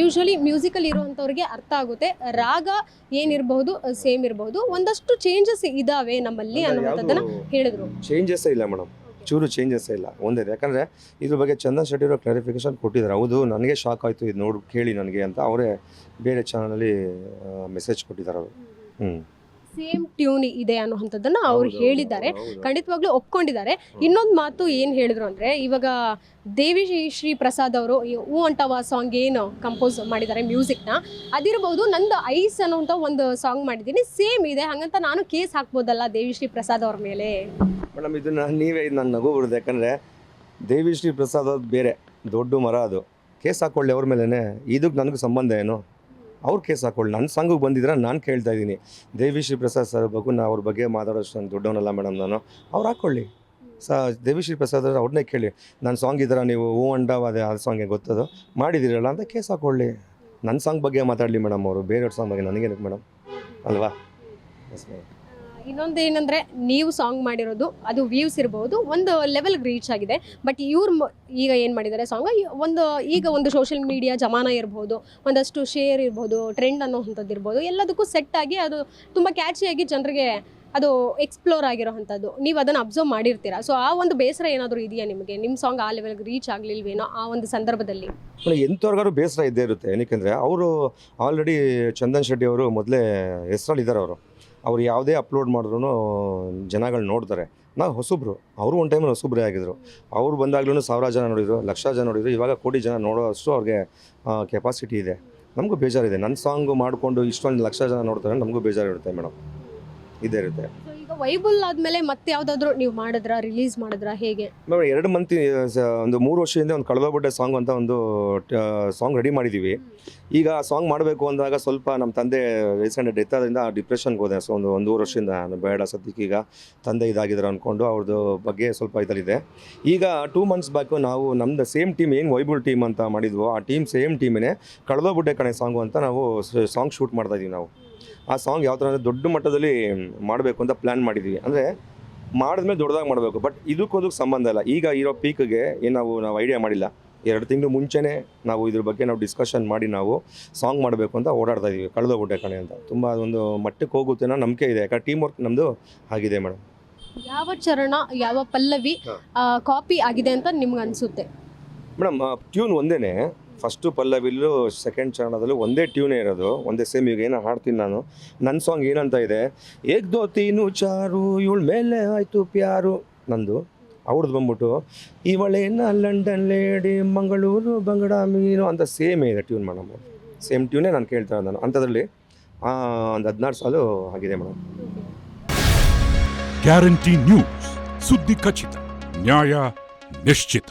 Usually musical ಇರುವಂಥವ್ರಿಗೆ ಅರ್ಥ ಆಗುತ್ತೆ. ರಾಗ ಏನಿರಬಹುದು ಸೇಮ್ ಇರಬಹುದು. ಒಂದಷ್ಟು ಚೇಂಜಸ್ ಇದಾವೆ ನಮ್ಮಲ್ಲಿ ಅನ್ನುವಂಥದ್ದನ್ನ ಹೇಳಿದ್ರು. ಚೇಂಜಸ್ ಇಲ್ಲ ಮೇಡಮ್. ಚೂರು ಚೇಂಜಸ್ ಇಲ್ಲ. ಒಂದೇ ಯಾಕಂದರೆ ಇದ್ರ ಬಗ್ಗೆ ಚಂದನ್ ಶೆಟ್ಟಿ ಅವರು ಕ್ಲಾರಿಫಿಕೇಶನ್ ಕೊಟ್ಟಿದ್ದಾರೆ. ಹೌದು ನನಗೆ ಶಾಕ್ ಆಯಿತು. ಇದು ನೋಡಿ ಕೇಳಿ ನನಗೆ ಅಂತ ಅವರೇ ಬೇರೆ ಚಾನಲಲ್ಲಿ ಮೆಸೇಜ್ ಕೊಟ್ಟಿದ್ದಾರೆ ಅವರು. ಹ್ಞೂ ಸೇಮ್ ಟ್ಯೂನ್ ಇದೆ ಅನ್ನುವಂಥದ್ದನ್ನು ಅವ್ರು ಹೇಳಿದ್ದಾರೆ. ಖಂಡಿತವಾಗ್ಲೂ ಒಪ್ಕೊಂಡಿದ್ದಾರೆ. ಇನ್ನೊಂದು ಮಾತು ಏನು ಹೇಳಿದ್ರು ಅಂದರೆ ಇವಾಗ ದೇವಿ ಶ್ರೀ- ಶ್ರೀ ಪ್ರಸಾದ್ ಅವರು ಹೂ ಅಂಟವ ಸಾಂಗ್ ಏನು ಕಂಪೋಸ್ ಮಾಡಿದ್ದಾರೆ ಮ್ಯೂಸಿಕ್ನ ಅದಿರಬಹುದು ನಂದು ಐಸ್ ಅನ್ನುವಂಥ ಒಂದು ಸಾಂಗ್ ಮಾಡಿದ್ದೀನಿ. ಸೇಮ್ ಇದೆ ಹಾಗಂತ ನಾನು ಕೇಸ್ ಹಾಕ್ಬೋದಲ್ಲ ದೇವಿ ಶ್ರೀ ಪ್ರಸಾದ್ ಅವ್ರ ಮೇಲೆ? ಮೇಡಮ್ ಇದನ್ನ ನೀವೇ ನನ್ನ ನಗು ಬಿಡುದು. ಯಾಕಂದರೆ ದೇವಿ ಶ್ರೀ ಪ್ರಸಾದ್ ಅವ್ರದ್ದು ಬೇರೆ ದೊಡ್ಡ ಮರ ಅದು. ಕೇಸ್ ಹಾಕೊಳ್ಳಿ ಅವ್ರ ಮೇಲೇ ಇದಕ್ಕೆ ನನಗೆ ಸಂಬಂಧ ಏನು? ಅವ್ರು ಕೇಸ್ ಹಾಕೊಳ್ಳಿ. ನನ್ನ ಸಂಘಕ್ಕೆ ಬಂದಿದ್ರೆ ನಾನು ಕೇಳ್ತಾ ಇದ್ದೀನಿ. ದೇವಿ ಶ್ರೀ ಪ್ರಸಾದ್ ಸರ್ ಬಗ್ಗೆ ನಾ ಅವ್ರ ಬಗ್ಗೆ ಮಾತಾಡೋಷ್ಟು ನಾನು ದೊಡ್ಡವನಲ್ಲ ಮೇಡಮ್ ನಾನು. ಅವ್ರು ಹಾಕ್ಕೊಳ್ಳಿ ಸ ದೇವಿ ಶ್ರೀ ಪ್ರಸಾದ್ ಅವ್ರು ಅವ್ರನ್ನೇ ಕೇಳಿ. ನನ್ನ ಸಾಂಗ್ ಇದ್ದೀರಾ ನೀವು ಹೂ ಅಂಡವ ಅದೇ ಆ ಸಾಂಗ್ಗೆ ಗೊತ್ತದು. ಮಾಡಿದ್ದೀರಲ್ಲ ಅಂತ ಕೇಸ್ ಹಾಕೊಳ್ಳಿ. ನನ್ನ ಸಾಂಗ್ ಬಗ್ಗೆ ಮಾತಾಡಲಿ ಮೇಡಮ್ ಅವರು. ಬೇರೆಯವ್ರ ಸಾಂಗ್ ಬಗ್ಗೆ ನನಗೇನಕ್ಕೆ ಮೇಡಮ್ ಅಲ್ವಾ? ಎಸ್ ಮೇಡಮ್ ಇನ್ನೊಂದು ಏನಂದ್ರೆ ನೀವು ಸಾಂಗ್ ಮಾಡಿರೋದು, ಅದು ವ್ಯೂಸ್ ಇರಬಹುದು ಒಂದು ಲೆವೆಲ್ಗೆ ರೀಚ್ ಆಗಿದೆ. ಬಟ್ ಇವ್ರು ಈಗ ಏನು ಮಾಡಿದ್ದಾರೆ ಸಾಂಗ್ ಒಂದು, ಈಗ ಒಂದು ಸೋಷಿಯಲ್ ಮೀಡಿಯಾ ಜಮಾನ ಇರ್ಬೋದು, ಒಂದಷ್ಟು ಶೇರ್ ಇರ್ಬೋದು ಟ್ರೆಂಡ್ ಅನ್ನೋವಂಥದ್ದು ಇರ್ಬೋದು, ಎಲ್ಲದಕ್ಕೂ ಸೆಟ್ ಆಗಿ ಅದು ತುಂಬ ಕ್ಯಾಚಿಯಾಗಿ ಜನರಿಗೆ ಅದು ಎಕ್ಸ್ಪ್ಲೋರ್ ಆಗಿರೋವಂಥದ್ದು ನೀವು ಅದನ್ನು ಅಬ್ಸರ್ವ್ ಮಾಡಿರ್ತೀರಾ? ಸೊ ಆ ಒಂದು ಬೇಸರ ಏನಾದರೂ ಇದೆಯಾ ನಿಮಗೆ? ನಿಮ್ಮ ಸಾಂಗ್ ಆ ಲೆವೆಲ್ಗೆ ರೀಚ್ ಆಗಲಿಲ್ವೇನೋ ಆ ಒಂದು ಸಂದರ್ಭದಲ್ಲಿ? ಮೇಡಮ್ ಎಂಥವ್ರಿಗಾರು ಬೇಸರ ಇದ್ದೇ ಇರುತ್ತೆ. ಏನಕ್ಕೆಂದರೆ ಅವರು ಆಲ್ರೆಡಿ ಚಂದನ್ ಶೆಟ್ಟಿ ಅವರು ಮೊದಲೇ ಹೆಸರಲ್ಲಿದ್ದಾರೆ ಅವರು. ಅವ್ರು ಯಾವುದೇ ಅಪ್ಲೋಡ್ ಮಾಡಿದ್ರು ಜನಗಳು ನೋಡ್ತಾರೆ. ನಾವು ಹೊಸಬ್ರು, ಅವರು ಒಂದು ಟೈಮಲ್ಲಿ ಹೊಸಬ್ರೇ ಆಗಿದ್ರು. ಅವ್ರು ಬಂದಾಗ್ಲೂ ಸಾವಿರ ಜನ ನೋಡಿದ್ರು ಲಕ್ಷ ಜನ ನೋಡಿದ್ರು, ಇವಾಗ ಕೋಟಿ ಜನ ನೋಡೋ ಅಷ್ಟು ಅವ್ರಿಗೆ ಕೆಪಾಸಿಟಿ ಇದೆ. ನಮಗೂ ಬೇಜಾರಿದೆ. ನನ್ನ ಸಾಂಗು ಮಾಡಿಕೊಂಡು ಇಷ್ಟೊಂದು ಲಕ್ಷ ಜನ ನೋಡ್ತಾರೆ ನಮಗೂ ಬೇಜಾರಿರುತ್ತೆ ಮೇಡಮ್ ಇದೇ ಇರುತ್ತೆ. ವೈಬುಲ್ ಆದಮೇಲೆ ಮತ್ತೆ ಯಾವ್ದಾದ್ರು ನೀವು ಮಾಡಿದ್ರ ರಿಲೀಸ್ ಮಾಡಿದ್ರ ಹೇಗೆ? ಮೇಡಮ್ ಎರಡು ಮಂತ್ ಒಂದು ಮೂರು ವರ್ಷದಿಂದ ಒಂದು ಕಳೆದೋಗ್ಬಿಟ್ಟೆ ಸಾಂಗ್ ಅಂತ ಒಂದು ಸಾಂಗ್ ರೆಡಿ ಮಾಡಿದ್ದೀವಿ ಈಗ ಆ ಸಾಂಗ್ ಮಾಡಬೇಕು ಅಂದಾಗ ಸ್ವಲ್ಪ ನಮ್ಮ ತಂದೆ ರೀಸೆಂಟ್ ಡೆತ್ ಆದ್ರಿಂದ ಡಿಪ್ರೆಷನ್ಗೆ ಹೋದೆ. ಸೊ ಒಂದು ಒಂದೂವರೆ ವರ್ಷದಿಂದ ನಾನು ಬೇಡ ಸದ್ಯಕ್ಕೆ ಈಗ ತಂದೆ ಇದಾಗಿದ್ದಾರೆ ಅಂದ್ಕೊಂಡು ಅವ್ರದ್ದು ಬಗ್ಗೆ ಸ್ವಲ್ಪ ಇದರಲ್ಲಿದೆ ಈಗ ಟೂ ಮಂತ್ಸ್ ಬ್ಯಾಕು ನಾವು ನಮ್ಮದು ಸೇಮ್ ಟೀಮ್ ಏನು ವೈಬಲ್ ಟೀಮ್ ಅಂತ ಮಾಡಿದ್ವೋ ಆ ಟೀಮ್ ಸೇಮ್ ಟೀಮೇ ಕಳೆದೋಗ್ಬಿಟ್ಟೆ ಕಣೆ ಸಾಂಗು ಅಂತ ನಾವು ಸಾಂಗ್ ಶೂಟ್ ಮಾಡ್ತಾ ಇದೀವಿ ನಾವು. ಆ ಸಾಂಗ್ ಯಾವ ಥರ ಅಂದರೆ ದೊಡ್ಡ ಮಟ್ಟದಲ್ಲಿ ಮಾಡಬೇಕು ಅಂತ ಪ್ಲ್ಯಾನ್ ಮಾಡಿದ್ದೀವಿ ಅಂದರೆ ಮಾಡಿದ್ಮೇಲೆ ದೊಡ್ಡದಾಗಿ ಮಾಡಬೇಕು. ಬಟ್ ಇದಕ್ಕೂ ಅದಕ್ಕೆ ಸಂಬಂಧ ಇಲ್ಲ. ಈಗ ಇರೋ ಪೀಕ್ಗೆ ಏನು ನಾವು ನಾವು ಐಡಿಯಾ ಮಾಡಿಲ್ಲ. ಎರಡು ತಿಂಗಳು ಮುಂಚೆನೇ ನಾವು ಇದ್ರ ಬಗ್ಗೆ ನಾವು ಡಿಸ್ಕಷನ್ ಮಾಡಿ ನಾವು ಸಾಂಗ್ ಮಾಡಬೇಕು ಅಂತ ಓಡಾಡ್ತಾ ಇದ್ದೀವಿ ಕಳೆದೋಗ್ಬಿಟ್ಟೆ ಕಣೆ ಅಂತ. ತುಂಬ ಅದೊಂದು ಮಟ್ಟಕ್ಕೆ ಹೋಗುತ್ತೆ ಅನ್ನೋ ನಂಬಿಕೆ ಇದೆ. ಯಾಕಂದ್ರೆ ಟೀಮ್ ವರ್ಕ್ ನಮ್ಮದು ಆಗಿದೆ ಮೇಡಮ್ ಯಾವ ಚರಣ ಯಾವ ಪಲ್ಲವಿ ಕಾಪಿ ಆಗಿದೆ ಅಂತ ನಿಮ್ಗೆ ಅನಿಸುತ್ತೆ? ಮೇಡಮ್ ಟ್ಯೂನ್ ಒಂದೇ ಫಸ್ಟು ಪಲ್ಲವಿಲ್ಲೂ ಸೆಕೆಂಡ್ ಚರಣದಲ್ಲೂ ಒಂದೇ ಟ್ಯೂನೇ ಇರೋದು, ಒಂದೇ ಸೇಮ್ ಈಗ ಏನೋ ಹಾಡ್ತೀನಿ ನಾನು. ನನ್ನ ಸಾಂಗ್ ಏನಂತ ಇದೆ? ಏಕ್ ದೋ ತೀನು ಚಾರು, ಇವಳ ಮೇಲೆ ಆಯಿತು ಪ್ಯಾರು. ನಂದು ಅವ್ರದ್ದು ಬಂದ್ಬಿಟ್ಟು ಇವಳೇನ ಲಂಡನ್ ಲೇಡಿ, ಮಂಗಳೂರು ಬಂಗಡ ಮೀನು ಅಂತ ಸೇಮೇ ಇದೆ ಟ್ಯೂನ್ ಮೇಡಮ್ ಸೇಮ್ ಟ್ಯೂನೇ ನಾನು ಕೇಳ್ತಾ ನಾನು. ಅಂಥದ್ರಲ್ಲಿ ಒಂದು ಹದಿನಾರು ಸಾಲು ಆಗಿದೆ ಮೇಡಮ್ ಗ್ಯಾರಂಟಿ ನ್ಯೂಸ್ ಸುದ್ದಿ ಖಚಿತ, ನ್ಯಾಯ ನಿಶ್ಚಿತ.